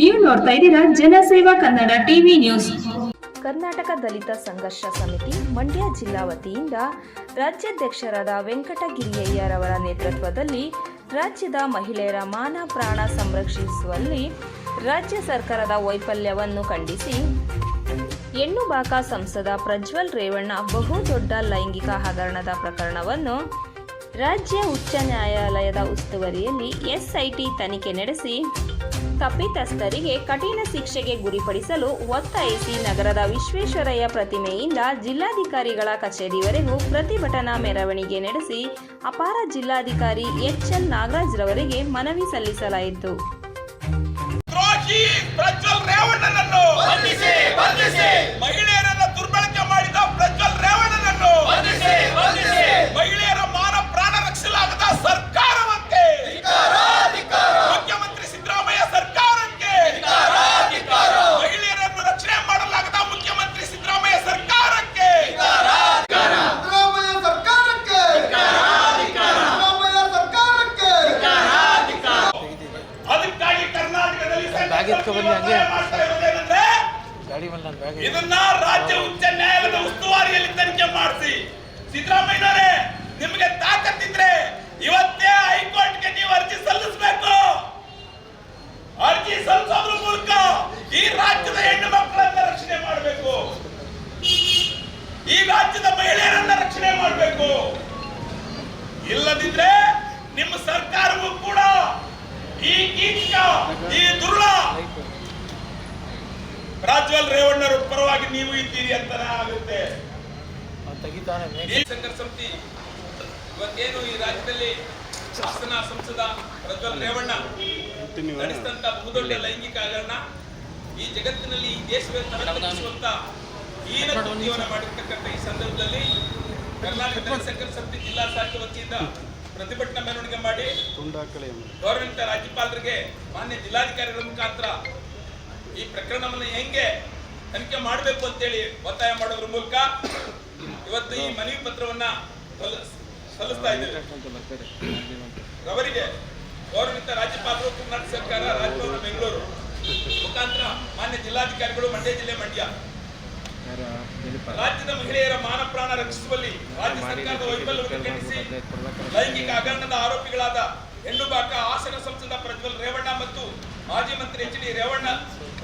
ನೀವು ನೋಡ್ತಾ ಇದ್ದೀರಾ ಜನಸೇವಾ ಕನ್ನಡ ಟಿವಿ ನ್ಯೂಸ್. ಕರ್ನಾಟಕ ದಲಿತ ಸಂಘರ್ಷ ಸಮಿತಿ ಮಂಡ್ಯ ಜಿಲ್ಲಾ ವತಿಯಿಂದ ರಾಜ್ಯಾಧ್ಯಕ್ಷರಾದ ವೆಂಕಟಗಿರಿಯಯ್ಯರವರ ನೇತೃತ್ವದಲ್ಲಿ ರಾಜ್ಯದ ಮಹಿಳೆಯರ ಮಾನ ಪ್ರಾಣ ಸಂರಕ್ಷಿಸುವಲ್ಲಿ ರಾಜ್ಯ ಸರ್ಕಾರದ ವೈಫಲ್ಯವನ್ನು ಖಂಡಿಸಿ ಹೆಣ್ಣುಬಾಕ ಸಂಸದ ಪ್ರಜ್ವಲ್ ರೇವಣ್ಣ ಬಹುದೊಡ್ಡ ಲೈಂಗಿಕ ಹಗರಣದ ಪ್ರಕರಣವನ್ನು ರಾಜ್ಯ ಉಚ್ಚ ನ್ಯಾಯಾಲಯದ ಉಸ್ತುವಾರಿಯಲ್ಲಿ ಎಸ್ಐಟಿ ತನಿಖೆ ನಡೆಸಿ ತಪ್ಪಿತಸ್ಥರಿಗೆ ಕಠಿಣ ಶಿಕ್ಷೆಗೆ ಗುರಿಪಡಿಸಲು ಒತ್ತಾಯಿಸಿ ನಗರದ ವಿಶ್ವೇಶ್ವರಯ್ಯ ಪ್ರತಿಮೆಯಿಂದ ಜಿಲ್ಲಾಧಿಕಾರಿಗಳ ಕಚೇರಿವರೆಗೂ ಪ್ರತಿಭಟನಾ ಮೆರವಣಿಗೆ ನಡೆಸಿ ಅಪಾರ ಜಿಲ್ಲಾಧಿಕಾರಿ ಎಚ್ಎಲ್ ನಾಗರಾಜ್ರವರಿಗೆ ಮನವಿ ಸಲ್ಲಿಸಲಾಯಿತು. ಬ್ಯಾಗ್ ಹಂಗೆ. ಗಾಡಿ ಮೇಲೆ ನನ್ನ ಬ್ಯಾಗ್ ಇದನ್ನ ರಾಜ್ಯ ಉಚ್ಚ ನ್ಯಾಯಾಲಯದ ಉಸ್ತುವಾರಿಯಲ್ಲಿ ತನಿಖೆ ಮಾಡಿಸಿ. ಸಿದ್ದರಾಮಯ್ಯನವರೇ ನಿಮಗೆ ತಾಕತ್ತಿದ್ರೆ ಇವತ್ತೇ ಹೈಕೋರ್ಟ್ಗೆ ನೀವು ಅರ್ಜಿ ಸಲ್ಲಿಸಬೇಕು. ಅರ್ಜಿ ಸಲ್ಲಿಸೋದ್ರ ಮೂಲಕ ಈ ರಾಜ್ಯದ ಹೆಣ್ಣು ಮಕ್ಕಳನ್ನ ರಕ್ಷಣೆ ಮಾಡಬೇಕು. ಈ ರಾಜ್ಯದ ಮಹಿಳೆಯರನ್ನ ರಕ್ಷಣೆ ಮಾಡಬೇಕು. ಇಲ್ಲದಿದ್ರೆ ನಿಮ್ಮ ಸರ್ಕಾರವೂ ಕೂಡ ಈ ಕೀಚಕ ಈ ದುರ್ಳ ರಾಜ್ವಲ್ ರೇವಣ್ಣರ ಪರವಾಗಿ ನೀವು ಇದ್ದೀರಿ ಅಂತ ಆಗುತ್ತೆ. ಶಂಕರ್ ಸಂಘರ್ಷ ಸಮಿತಿ ಇವತ್ತೇನು ಈ ರಾಜ್ಯದಲ್ಲಿ ಶಾಸನ ಸಂಸದ ಪ್ರಜ್ವಲ್ ರೇವಣ್ಣ ನಡೆಸಿದಂತ ಬಹುದೊಡ್ಡ ಲೈಂಗಿಕ ಹಗರಣ ಈ ಜಗತ್ತಿನಲ್ಲಿ ಈ ದೇಶವೇ ತಲೆದೂಗಿಸುವಂತ ಹೀನ ಜೀವನ ಮಾಡಿರ್ತಕ್ಕಂಥ ಈ ಸಂದರ್ಭದಲ್ಲಿ ಕರ್ನಾಟಕ ಶಂಕರ್ ಸಮಿತಿ ಜಿಲ್ಲಾ ಶಾಖೆ ವತಿಯಿಂದ ಪ್ರತಿಭಟನಾ ಮೆರವಣಿಗೆ ಮಾಡಿ ಗೌರವಿತ ರಾಜ್ಯಪಾಲರಿಗೆ ಮಾನ್ಯ ಜಿಲ್ಲಾಧಿಕಾರಿಗಳ ಮುಖಾಂತರ ಈ ಪ್ರಕರಣವನ್ನು ಹೆಂಗೆ ತನಿಖೆ ಮಾಡಬೇಕು ಅಂತೇಳಿ ಒತ್ತಾಯ ಮಾಡೋದ್ರ ಮೂಲಕ ಇವತ್ತು ಈ ಮನವಿ ಪತ್ರವನ್ನ ಸಲ್ಲ- ಸಲ್ಲಿಸ್ತಾ ಇದ್ದೇವೆ. ರವರಿಗೆ ಗೌರವಿತ ರಾಜ್ಯಪಾಲರು ಕರ್ನಾಟಕ ಸರ್ಕಾರ ರಾಜಭವನ ಬೆಂಗಳೂರು ಮುಖಾಂತರ ಮಾನ್ಯ ಜಿಲ್ಲಾಧಿಕಾರಿಗಳು ಮಂಡ್ಯ ಜಿಲ್ಲೆ ಮಂಡ್ಯ. ರಾಜ್ಯದ ಮಹಿಳೆಯರ ಮಾನ ಪ್ರಾಣ ರಕ್ಷಿಸುವಲ್ಲಿ ರಾಜ್ಯ ಸರ್ಕಾರದ ವೈಫಲ್ಯವನ್ನು ಖಂಡಿಸಿ ಲೈಂಗಿಕ ಹಗರಣದ ಆರೋಪಿಗಳಾದ ಹೆಣ್ಣುಬಾಕ ಹಾಸನ ಸಂಸದ ಪ್ರಜ್ವಲ್ ರೇವಣ್ಣ ಮತ್ತು ಮಾಜಿ ಮಂತ್ರಿ ಎಚ್ ಡಿ ರೇವಣ್ಣ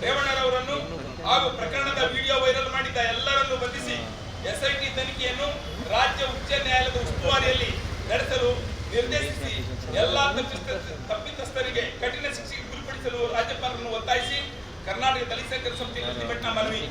ರೇವಣ್ಣರವರನ್ನು ಹಾಗೂ ಪ್ರಕರಣದ ವಿಡಿಯೋ ವೈರಲ್ ಮಾಡಿದ್ದ ಎಲ್ಲರನ್ನು ಬಂಧಿಸಿ ಎಸ್ಐಟಿ ತನಿಖೆಯನ್ನು ರಾಜ್ಯ ಉಚ್ಚ ನ್ಯಾಯಾಲಯದ ಉಸ್ತುವಾರಿಯಲ್ಲಿ ನಡೆಸಲು ನಿರ್ದೇಶಿಸಿ ಎಲ್ಲಾ ತಪ್ಪಿತಸ್ಥರಿಗೆ ಕಠಿಣ ಶಿಕ್ಷೆಗೆ ಗುರಿಪಡಿಸಲು ರಾಜ್ಯಪಾಲರನ್ನು ಒತ್ತಾಯಿಸಿ ಕರ್ನಾಟಕ ದಲಿತ ಸಂಸ್ಥೆ ಪ್ರತಿಭಟನಾ ಮನವಿ.